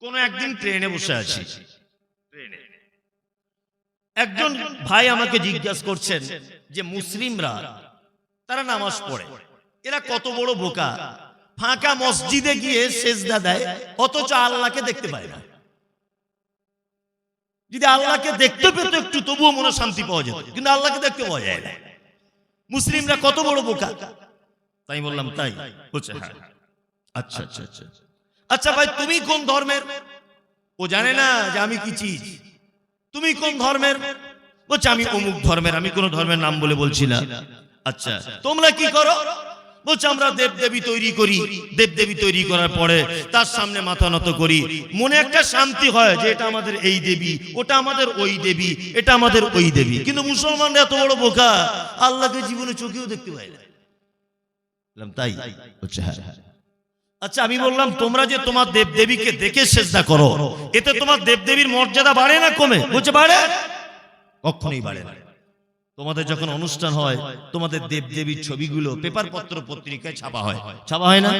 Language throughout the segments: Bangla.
কোন একদিন ট্রেনে বসে আছি। ট্রেনে। একজন ভাই আমাকে জিজ্ঞাসা করছেন যে মুসলিমরা তারা নামাজ পড়ে। এরা কত বড় বোকা। ফাঁকা মসজিদে গিয়ে সেজদা দেয় অথচ আল্লাহকে দেখতে পায় না। যদি আল্লাহকে দেখতে পেত একটু তবুও মনে শান্তি পাওয়া যেত। কিন্তু আল্লাহকে দেখতে পাওয়া যায় না। মুসলিমরা কত বড় বোকা। তাই বললাম তাই? বলছে হ্যাঁ। আচ্ছা আচ্ছা আচ্ছা। আচ্ছা ভাই, তুমি কোন ধর্মের? ও জানে না যে আমি কি চিজ। তুমি কোন ধর্মের? বলছে, আমি অমুক ধর্মের, আমি কোন ধর্মের নাম বলে বলছি না। আচ্ছা তোমরা কি করো? বলছে, আমরা দেব দেবী তৈরি করি। দেব দেবী তৈরি করার পরে তার সামনে মাথা নত করি। মনে একটা শান্তি হয় যে এটা আমাদের এই দেবী, ওটা আমাদের ওই দেবী, এটা আমাদের ওই দেবী। কিন্তু মুসলমানরা এত বড় বোকা, আল্লাহকে জীবনে চোখেও দেখতে পায় না। তাই? বলছে হ্যাঁ। আচ্ছা আমি বললাম, তোমরা যে তোমার দেব দেবীকে দেখে চেষ্টা করো, এতে তোমার দেব দেবীর মর্যাদা বাড়ে না কমে? বলছে, বাড়ে। কখনোই বাড়ে না। তোমাদের যখন অনুষ্ঠান হয়, তোমাদের দেব দেবীর ছবিগুলো পেপার পত্র পত্রিকায় ছাপা হয়। ছাপা হয় না?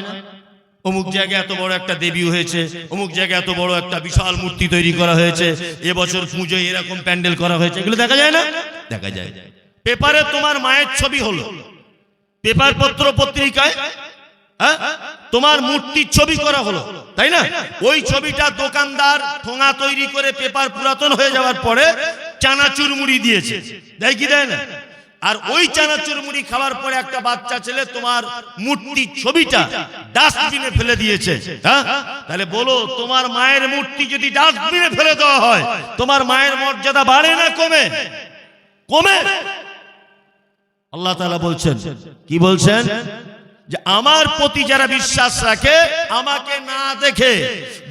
অমুক জায়গায় এত বড় একটা দেবী হয়েছে, অমুক জায়গায় এত বড় একটা বিশাল মূর্তি তৈরি করা হয়েছে, এবছর পুজোয় এরকম প্যান্ডেল করা হয়েছে। এগুলো দেখা যায় না? দেখা যায়। পেপারে তোমার মায়ের ছবি হলো। পেপার পত্র পত্রিকায় হ্যাঁ? তোমার মূর্তির ছবি করা হলো, তাই না? ওই ছবিটা দোকানদার ঠোঙা তৈরি করে পেপার পুরাতন হয়ে যাওয়ার পরে চানাচুর মুড়ি দিয়েছে। দেয় কি দেয় না? আর ওই চানাচুর মুড়ি খাওয়ার পরে একটা বাচ্চা ছেলে তোমার মূর্তির ছবিটা ডাস্টবিনে ফেলে দিয়েছে হ্যাঁ? তাহলে বলো, তোমার মায়ের মূর্তি যদি ডাস্টবিনে ফেলে দেওয়া হয়, তোমার মায়ের মর্যাদা বাড়ে না কমে? কমে? আল্লাহ তাআলা বলছেন, কি বলছেন? যে আমার প্রতি যারা বিশ্বাস রাখে, আমাকে না দেখে,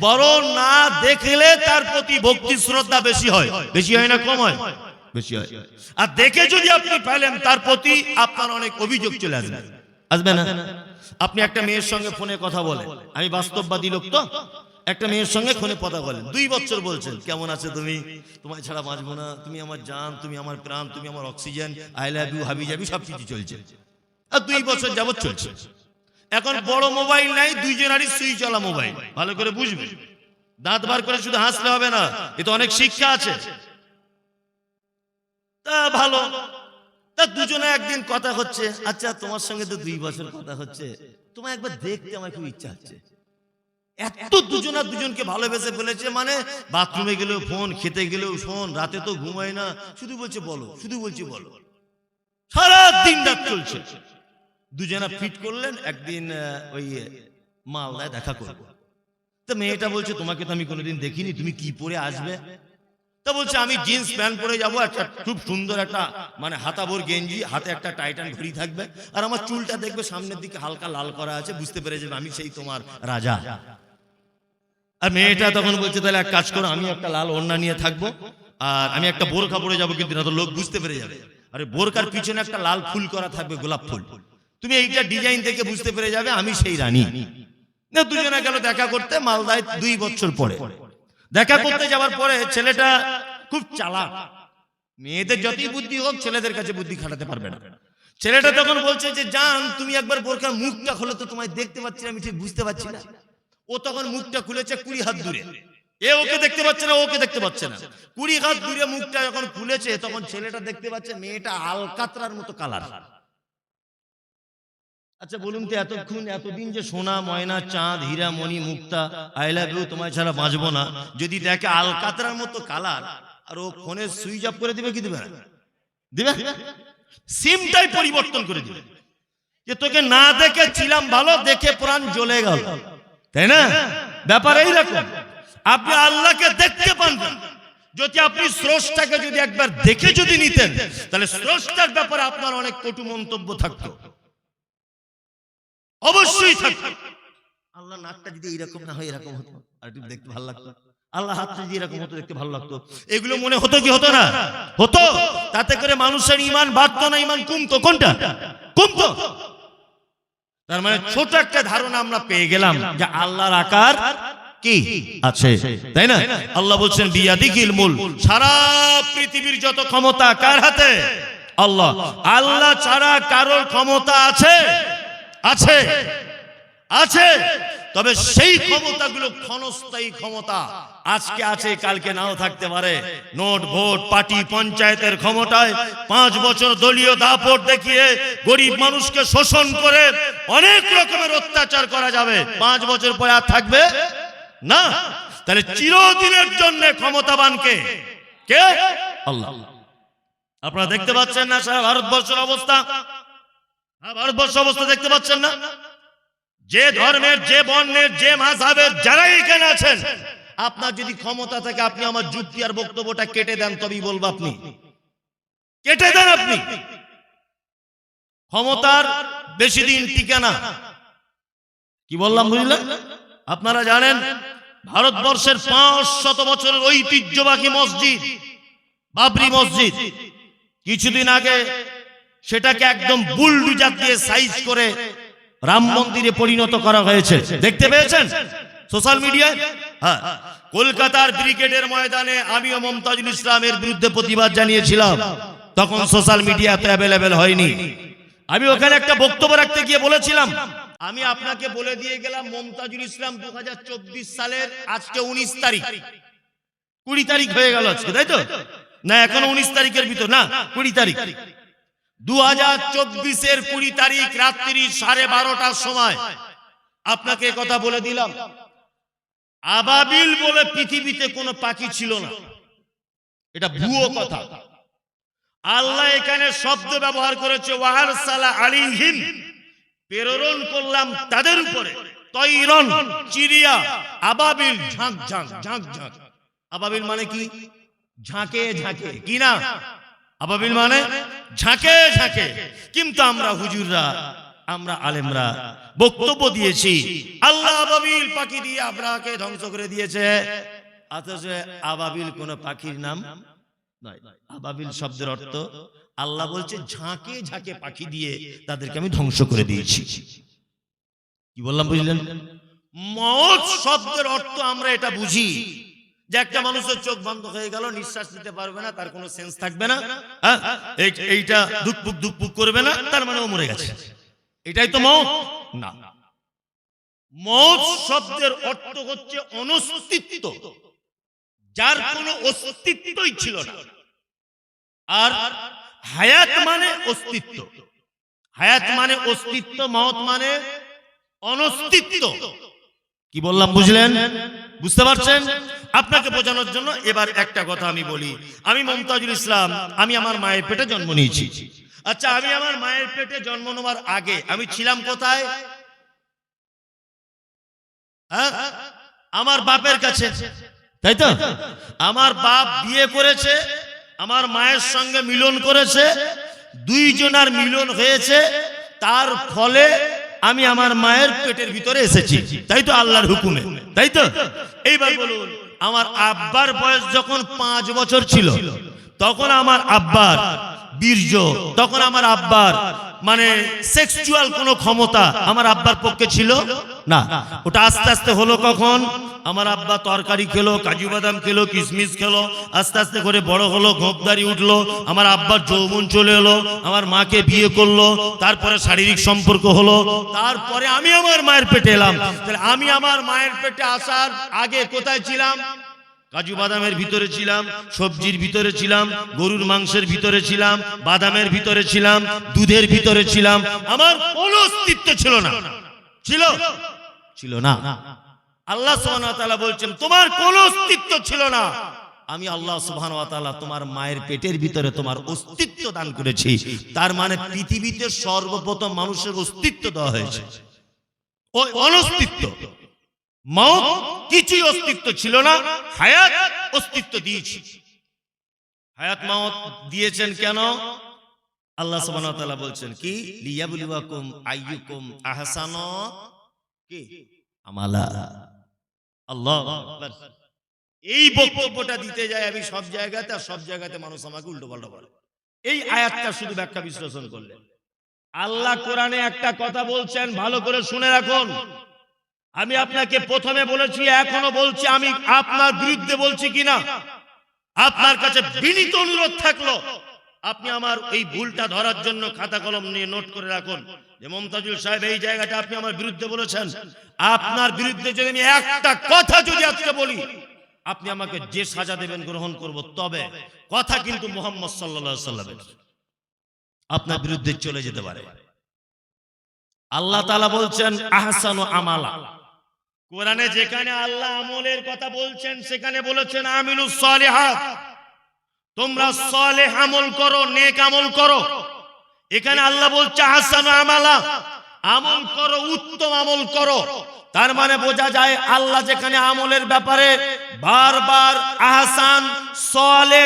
বরং না দেখলে তার প্রতি ভক্তি শ্রদ্ধা বেশি হয়। বেশি হয় না কম হয়? বেশি হয়। আর দেখে যদি আপনি পেলেন, তার প্রতি আপনার অনেক অভিযোগ চলে আসবে। আসবে না? আপনি একটা মেয়ের সঙ্গে ফোনে কথা বলেন। আমি বাস্তববাদী লোক তো। একটা মেয়ের সঙ্গে ফোনে কথা বলেন। দুই বছর বলছেন, কেমন আছে তুমি? তোমায় ছাড়া বাঁচবো না। তুমি আমার জান, তুমি আমার প্রাণ, তুমি আমার অক্সিজেন, আই লাভ ইউ হাবি যাবি সব কিছু চলছে। আর দুই বছর যাবৎ চলছে। এখন বড় মোবাইল নাই দুইজনারই সুইচ চলা মোবাইল। ভালো করে বুঝবে। দাঁত বার করে শুধু হাসলে হবে না এতে অনেক শিক্ষা আছে। তা ভালো। তা দুজনে একদিন কথা হচ্ছে আচ্ছা তোমার সঙ্গে তো দুই বছর কথা হচ্ছে। তোমার একবার দেখতে আমার খুব ইচ্ছা হচ্ছে। এত দুজনা দুজনকে ভালোবেসে ফেলেছে মানে বাথরুমে গেলেও ফোন খেতে গেলেও ফোন রাতে তো ঘুমায় না। শুধু বলছে বলো শুধু বলছে বলো। সারা দিন রাত চলছে। দুজনা ফিট করলেন, একদিন ওই মালদায় দেখা করব। তো মেয়েটা বলছে, তোমাকে তো আমি কোনোদিন দেখিনি, তুমি কি পরে আসবে? তা বলছে, আমি জিন্স প্যান্ট পরে যাব, একটা খুব সুন্দর একটা মানে হাতাবোর গেঞ্জি, হাতে একটা টাইটান ঘড়ি থাকবে, আর আমার চুলটা দেখবে সামনের দিকে হালকা লাল করা আছে, বুঝতে পেরে যাবে আমি সেই তোমার রাজা। আর মেয়েটা তখন বলছে, তাহলে এক কাজ করো, আমি একটা লাল ওড়না নিয়ে থাকব, আর আমি একটা বোরখা পরে যাব, কিন্তু না তো লোক বুঝতে পেরে যাবে। আরে বোরকার পিছনে একটা লাল ফুল করা থাকবে, গোলাপ ফুল ফুল। তুমি এইটা ডিজাইন থেকে বুঝতে পেরে যাবে, আমি সেই রানী। না, দুজনে গেল দেখা করতে মালদায় দুই বছর পরে। দেখা করতে যাওয়ার পরে ছেলেটা খুব চালাক। মেয়েদের যতই বুদ্ধি হোক, ছেলেদের কাছে বুদ্ধি খাটাতে পারবে না। ছেলেটা তখন বলছে যে, জান, তুমি একবার বোরকার মুখটা খোলো তো, তোমায় দেখতে পাচ্ছি না, আমি ঠিক বুঝতে পারছি না। ও তখন মুখটা খুলেছে কুড়ি হাত দূরে। এ ওকে দেখতে পাচ্ছে না ওকে দেখতে পাচ্ছে না। কুড়ি হাত দূরে মুখটা যখন খুলেছে, তখন ছেলেটা দেখতে পাচ্ছে মেয়েটা আলকাতরার মতো কালার আচ্ছা বলুন তো এতক্ষণ এতদিন যে সোনা ময়না চাঁদ হীরা মণি মুক্তা আই লাভ ইউ তোমায় ছাড়া বাঁচবো না। যদি দেখে আলকাতরার মতো কালার আর ও ফোনে সুইচ অফ করে দিবে কি দিবে? না দিবে? সিমটাই পরিবর্তন করে দিবে। যে তোকে না দেখে ছিলাম ভালো দেখে প্রাণ জ্বলে গেল। তাই না? ব্যাপার এইরকম। আপনি আল্লাহকে দেখতে পান না। যদি আপনি স্রষ্টাকে যদি একবার দেখে যদি নিতেন তাহলে স্রষ্টার ব্যাপারে আপনার অনেক কটু মন্তব্য থাকতো। অবশ্যই থাকতো আল্লাহ নাকটা যদি এরকম না হয়, এরকম হতো। আর একটু দেখতে ভালো লাগতো। আল্লাহ হাতটা যদি এরকম হতো, দেখতে ভালো লাগতো। এগুলো মনে হতো কি হতো না? হতো। তাতে করে মানুষের ইমান বাড়তো না, ইমান কমতো। কোনটা? কমতো। তার মানে ছোট একটা ধারণা আমরা পেয়ে গেলাম যে আল্লাহর আকার কি? আছে। তাই না? আল্লাহ বলছেন বিয়াদিকিল মূল সারা পৃথিবীর যত ক্ষমতা কার হাতে? আল্লাহ। আল্লাহ ছাড়া কারোর ক্ষমতা আছে? আছে। আছে। তবে সেই ক্ষমতাগুলো ক্ষণস্থায়ী ক্ষমতা আজকে আছে কালকে নাও থাকতে পারে। নোট ভোট পার্টি পঞ্চায়েতের ক্ষমতায় পাঁচ বছর দলীয় দাপট দেখিয়ে গরিব মানুষকে শোষণ করে অনেক রকমের অত্যাচার করা যাবে। পাঁচ বছর পরে আর থাকবে? না। তাহলে চিরদিনের জন্য ক্ষমতাবানকে কে? আল্লাহ। আপনারা দেখতে পাচ্ছেন না সারা ভারতবর্ষের অবস্থা? হ্যাঁ, ভারতবর্ষ অবস্থা দেখতে পাচ্ছেন না? যে ধর্মের যে বর্ণের যে মাঝাবের যারাই এখানে আছেন আপনার যদি ক্ষমতা থাকে আপনি আমার যুক্তি আর বক্তব্যটা কেটে দেন তবেই বলব আপনি। কেটে দেন আপনি। ক্ষমতার বেশি দিন টিকে না। কি বললাম বুঝলেন? আপনারা জানেন ভারতবর্ষের পাঁচ শত বছরের ঐতিহ্যবাহী মসজিদ বাবরি মসজিদ। কিছুদিন আগে সেটাকে একদম বুলডুজার দিয়ে সাইজ করে রাম মন্দিরে পরিণত করা হয়েছে। দেখতে পেয়েছেন? সোশ্যাল মিডিয়ায় হ্যাঁ। কলকাতার ক্রিকেটের ময়দানে আমিও মমতাজুল ইসলামের বিরুদ্ধে প্রতিবাদ জানিয়েছিলাম। তখন সোশ্যাল মিডিয়া তো অ্যাভেলেবেল হয়নি। আমি ওখানে একটা বক্তব্য রাখতে গিয়ে বলেছিলাম, আমি আপনাকে বলে দিয়ে গেলাম মমতাজুল ইসলাম দু হাজার চব্বিশ সালের আজকে উনিশ তারিখ। কুড়ি তারিখ হয়ে গেল আজকে, তাই তো? না, এখনও উনিশ তারিখের ভিতর, না, কুড়ি তারিখ। দু হাজার চব্বিশের তারিখ রাত্রি সময়। আপনাকে কথা বলে দিলাম। আবাবিল বলে পৃথিবীতে কোনো পাখি ছিল না। এটা ভুয়ো কথা। আল্লাহ এখানে শব্দ ব্যবহার করেছে, ওয়াহার সালা আলিহিম। প্রেরণ করলাম তাদের উপরে। তৈরন চিড়িয়া, আবাবিল, ঝাঁক ঝাঁক ঝাঁক ঝাঁক। আবাবিল মানে কি? ঝাঁকে ঝাঁকে। কি না? আবাবিল মানে ঝাঁকে ঝাঁকে। কিন্তু আমরা হুজুররা, আমরা আলেমরা বক্তব্য দিয়েছি, আল্লাহ আবাবিল পাখি দিয়ে আপনাকে ধ্বংস করে দিয়েছে। অথচ আবাবিল কোন পাখির নাম আবাবিল শব্দের অর্থ আল্লাহ বলছে, ঝাঁকে ঝাঁকে পাখি দিয়ে তাদেরকে আমি ধ্বংস করে দিয়েছি। কি বললাম বুঝলেন? মত শব্দের অর্থ আমরা এটা বুঝি। যে একটা মানুষের চোখ বন্ধ হয়ে গেল নিঃশ্বাস নিতে পারবে না তার কোনো সেন্স থাকবে না। হ্যাঁ? এইটা দুকপুক দুকপুক করবে না তার মানে ও মরে গেছে। এটাই তো মত। না। মত শব্দের অর্থ হচ্ছে অনস্তিত্ব। যার কোনো অস্তিত্বই ছিল না। আর হায়াত মানে অস্তিত্ব। হায়াত মানে অস্তিত্ব মত মানে অনস্তিত্ব। কি বললাম বুঝলেন? বুঝতে পারছেন? আপনাকে বোঝানোর জন্য এবার একটা কথা আমি বলি। আমি মমতাজুল ইসলাম, আমি আমার মায়ের পেটে জন্ম নিয়েছি। আচ্ছা আমি আমার মায়ের পেটে জন্ম নেওয়ার আগে আমি ছিলাম কোথায়? হ্যাঁ? আমার বাপের কাছে। তাই তো? আমার বাপ বিয়ে করেছে, আমার মায়ের সঙ্গে মিলন করেছে, দুইজনার মিলন হয়েছে, তার ফলে আমি আমার মায়ের পেটের ভিতরে এসেছি। তাই তো আল্লাহর হুকুমে। তাই তো? এইবার বলুন, আমার আব্বার বয়স যখন পাঁচ বছর ছিল, তখন আমার আব্বার বীর্য, তখন আমার আব্বার মানে সেক্সুয়াল কোনো ক্ষমতা আমার আব্বার পক্ষে ছিল না। ওটা আস্তে আস্তে হলো কখন? আমার আব্বা তরকারি খেলো, কাজু বাদাম খেলো কিশমিশ খেলো, আস্তে আস্তে করে বড় হলো, ঘোপদারি উঠল, আমার আব্বার যৌবন চলে এলো, আমার মাকে বিয়ে করল, তারপরে শারীরিক সম্পর্ক হলো, তারপরে আমি আমার মায়ের পেটে এলাম। তাহলে আমি আমার মায়ের পেটে আসার আগে কোথায় ছিলাম? কাজু বাদামের ভিতরে ছিলাম, সবজির ভিতরে ছিলাম, গরুর মাংসের ভিতরে ছিলাম, বাদামের ভিতরে ছিলাম, দুধের ভিতরে ছিলাম। আমার কোনো অস্তিত্ব ছিল না। ছিল? ছিল না। আল্লাহ তাআলা বলছেন, তোমার কোনো অস্তিত্ব ছিল না। আমি আল্লাহ তাআলা তোমার মায়ের পেটের ভিতরে তোমার অস্তিত্ব দান করেছি। তার মানে পৃথিবীতে সর্বপ্রথম মানুষের অস্তিত্ব দেওয়া হয়েছে। অনস্তিত্ব। মত কিছুই অস্তিত্ব ছিল না, হায়াত অস্তিত্ব দিয়েছি। হায়াত দিয়েছেন কেন? আল্লাহ বলছেন, কি? আইয়ুকুম কি? আমালা। আল্লাহ। এই বক্তব্যটা দিতে যাই আমি সব জায়গাতে, আর সব জায়গাতে মানুষ আমাকে উল্টো পাল্টা বলে। এই আয়াতটা শুধু ব্যাখ্যা বিশ্লেষণ করলেন। আল্লাহ কোরআনে একটা কথা বলছেন, ভালো করে শুনে রাখুন। আমি আপনাকে প্রথমে বলেছি, এখনও বলছি, আমি আপনার বিরুদ্ধে বলছি কিনা? আপনার কাছে বিনীত অনুরোধ থাকল, আপনি আমার এই ভুলটা ধরার জন্য খাতা কলম নিয়ে নোট করে রাখুন। যে মমতাজুল সাহেব, এই জায়গাটা আপনি আমার বিরুদ্ধে বলেছেন। আপনার বিরুদ্ধে যদি আমি একটা কথা যদি আজকে বলি, আপনি আমাকে যে সাজা দেবেন গ্রহণ করব তবে। কথা কিন্তু মোহাম্মদ সাল্লাল্লাহু সাল্লামের। আপনার বিরুদ্ধে চলে যেতে পারে। আল্লাহ তাআলা বলছেন, আহসানু আমালা। কোরআনে যেখানে আল্লাহ আমলের কথা বলছেন সেখানে বলেছেন আমিলুস সালিহাত। তোমরা সালেহ আমল করো নেক আমল করো। এখানে আল্লাহ বলছে আহসানু আমালা। আমল করো উত্তম আমল করো। তার মানে বোঝা যায় আল্লাহ যেখানে আমলের ব্যাপারে বারবার আহসান সলে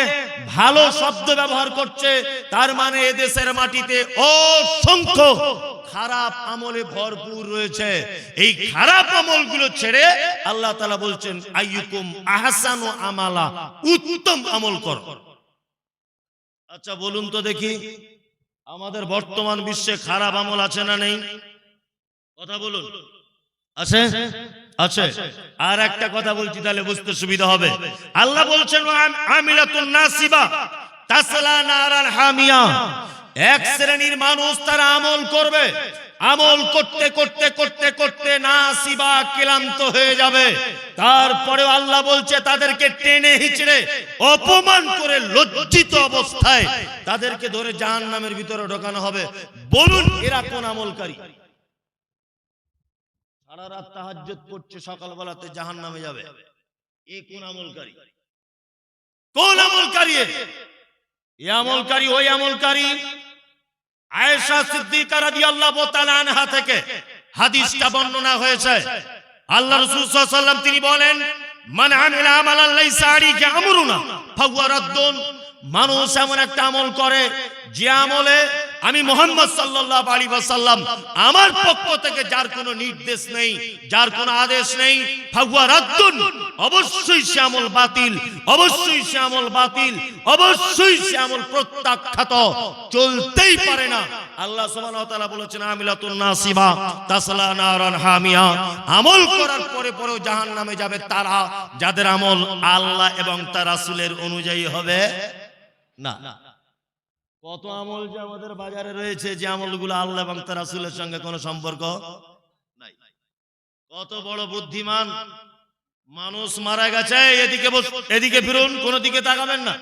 ভালো শব্দ ব্যবহার করছে তার মানে এদেশের মাটিতে অসংখ্য খারাপ আমলে ভরপুর রয়েছে। এই খারাপ আমলগুলো ছেড়ে আল্লাহ তালা বলছেন, আইয়ুকুম ও আমালা, উত্তম আমল কর। আচ্ছা বলুন তো দেখি, আমাদের বর্তমান বিশ্বে খারাপ আমল আছে না নেই? কথা বলুন। আছে? আছে। আর একটা কথা বলছি, তাহলে বুঝতে সুবিধা হবে। আল্লাহ বলছেন আম- আমিলাতুন নাসিবা, তাসলা নারান হামিয়া। এক শ্রেণির মানুষ তারা আমল করবে। আমল করতে করতে করতে করতে না নাসিবা ক্লান্ত হয়ে যাবে। তারপরে আল্লাহ বলছে, তাদেরকে টেনে হিচড়ে, অপমান করে লজ্জিত অবস্থায় তাদেরকে ধরে জাহান্নামের ভিতরে ঢোকানো হবে। বলুন, এরা কোন আমলকারী? সারা রাত তাহাজ্জুদ পড়ছে সকালবেলাতে জাহান নামে যাবে। এ কোন আমলকারী? কোন আমলকারী আমলকারী, ওই আমলকারী। আয়েশা সিদ্দিকা রাদিয়াল্লাহু তাআলা আনহা থেকে হাদিসটা বর্ণনা হয়েছে। আল্লাহ রাসূল সাল্লাল্লাহু তিনি বলেন, মান আমিলা আমালান লাইসা আলাইহি আমরুনা ফাহুয়া রাদ্দুন। মানুষ এমন একটা আমল করে, যে আমলে আমি মোহাম্মদ সাল্লাল্লাহু আলাইহি ওয়াসাল্লাম, আমার পক্ষ থেকে যার কোনো নির্দেশ নেই, যার কোনো আদেশ নেই, ফাহুয়া রাদ্দুন, অবশ্যই শ্যামল বাতিল, অবশ্যই শ্যামল বাতিল, অবশ্যই শ্যামল প্রত্যাখ্যাত, চলতেই পারে না। আল্লাহ সুবহানাহু বলেছেন, আমিলাতুন নাসিবা, তাসলা নারান হামিয়া। আমল করার পরে পরেও জাহান্নামে যাবে তারা, যাদের আমল আল্লাহ এবং তার রাসূলের অনুযায়ী হবে না। কত আমল যে আমাদের বাজারে রয়েছে, যে আমলগুলো আল্লাহ এবং তার রাসূলের সঙ্গে কোনো সম্পর্ক নাই। কত বড় বুদ্ধিমান মানুষ মারা গেছে, এদিকে এদিকে ফিরুন, কোন দিকে তাকাবেন না।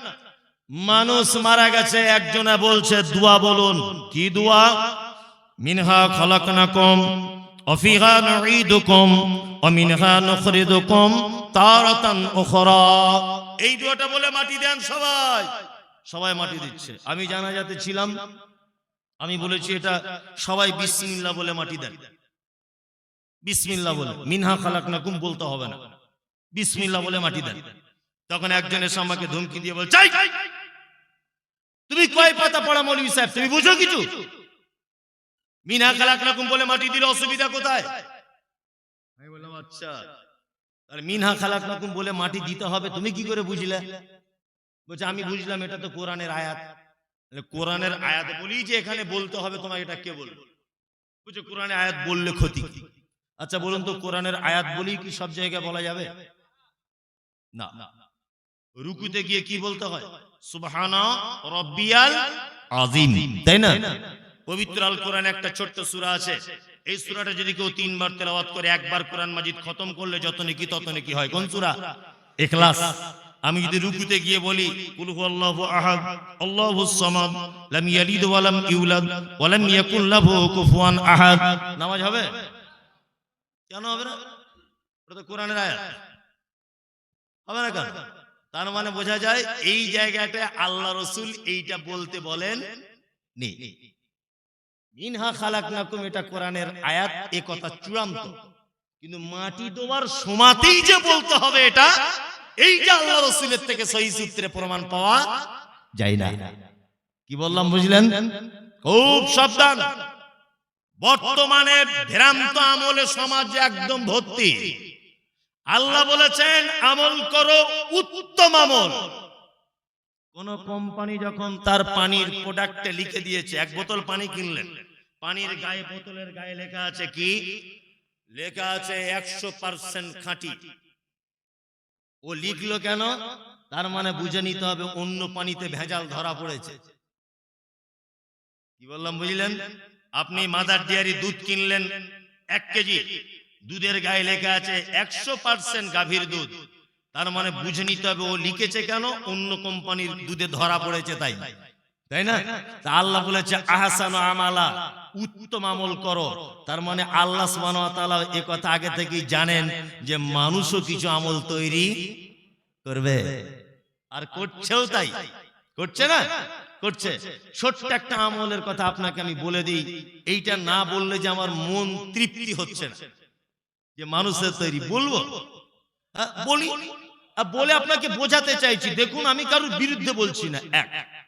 মানুষ মারা গেছে, একজনে বলছে, দোয়া বলুন। কি দোয়া? মিনহা খলাকনাকুম অফিহা নুঈদুকুম ও মিনহা নুখরিদুকুম তারাতান উখরা। এই দোয়াটা বলে মাটি দেন সবাই। সবাই মাটি দিচ্ছে। আমি জানাজাতে ছিলাম। আমি বলেছি এটা সবাই বিসমিল্লাহ বলে মাটি দেন। বিসমিল্লাহ বলে মিনহা খালাকনাকুম বলতে হবে না। বিসমিল্লাহ বলে মাটি দেন। তখন একজন এসে আমাকে ধমকি দিয়ে বল চাই তুমি কয় পাতা পড়া মৌলবী সাহেব? তুমি বুঝো কিছু? মিনা খালাক রকম বলে মাটি দিলে অসুবিধা কোথায়? আমি বললাম আচ্ছা। তাহলে মিনহা খালাক রকম বলে মাটি দিতে হবে। তুমি কি করে বুঝলে? বলছে আমি বুঝলাম এটা তো কোরআনের আয়াত। কোরআনের আয়াত বলি যে এখানে বলতে হবে তোমাকে এটা কে বলবে? বুঝছ কোরআনের আয়াত বললে ক্ষতি কি? আচ্ছা বলুন তো কোরআনের আয়াত বলি কি সব জায়গায় বলা যাবে? না। রুকুতে গিয়ে কি বলতে হয়? সুবহানা রব্বিয়াল আজিম তাই না? পবিত্র আল কোরআনে একটা ছোট্ট সূরা আছে। এই সূরাটা যদি কেউ তিনবার তেলাওয়াত করে একবার কোরআন মাজিদ খতম করলে যত নেকি তত নেকি হয়? কোন সূরা? ইখলাস। আমি যদি রুকুতে গিয়ে বলি কুল হুয়াল্লাহু আহাদ আল্লাহুস সামাদ লাম ইয়ালিদ ওয়া লাম ইউলাদ ওয়া লাম ইয়াকুল লাহু কুফুয়ান আহাদ। নামাজ হবে? কেন হবে না? ওটা তো কোরআনের আয়াত। হবে না কেন? তার মানে বোঝা যায় এই জায়গাটা আল্লাহ রসুল এইটা বলতে বলেন নেই মিনহা খালাকনাকুম এটা কোরআনের আয়াত এ কথা চূড়ান্ত। কিন্তু মাটি দেওয়ার সমাতেই যে বলতে হবে এটা এই যে আল্লাহ রসুলের থেকে সহি সূত্রে প্রমাণ পাওয়া যায় না। কি বললাম, বুঝলেন? খুব সাবধান। বর্তমানে ভ্রান্ত আমলে সমাজ একদম ভর্তি। আল্লাহ বলেছেন, আমল করো উত্তম আমল। কোন কোম্পানি যখন তার পানির প্রোডাক্টে লিখে দিয়েছে, এক বোতল পানি কিনলেন। পানির গায়ে, বোতলের গায়ে লেখা আছে কি? লেখা আছে একশো পার্সেন্ট খাঁটি। ও লিখলো কেন? তার মানে বুঝে নিতে হবে অন্য পানিতে ভেজাল ধরা পড়েছে। কি বললাম, বুঝলেন? আপনি মাদার ডেয়ারি দুধ কিনলেন, এক কেজি। দুধের গায়ে লেখা আছে একশো পার্সেন্ট গাভীর দুধ। তার মানে বুঝে নিতে হবে ও লিখেছে কেন, অন্য কোম্পানির দুধে ধরা পড়েছে তাই। তাই না? তা আল্লাহ বলেছে, আহসান আমালা। উত্তম আমল করো। তার মানে আল্লাহ এ কথা আগে থেকেই জানেন যে মানুষও কিছু আমল তৈরি করবে। আর করছেও তাই। করছে না? করছে। ছোট্ট একটা আমলের কথা আপনাকে আমি বলে দিই। এইটা না বললে যে আমার মন তৃপ্তি হচ্ছে না। যে মানুষের তৈরি বলব? বলি? বলে আপনাকে বোঝাতে চাইছি। দেখুন, আমি কারোর বিরুদ্ধে বলছি না। এক।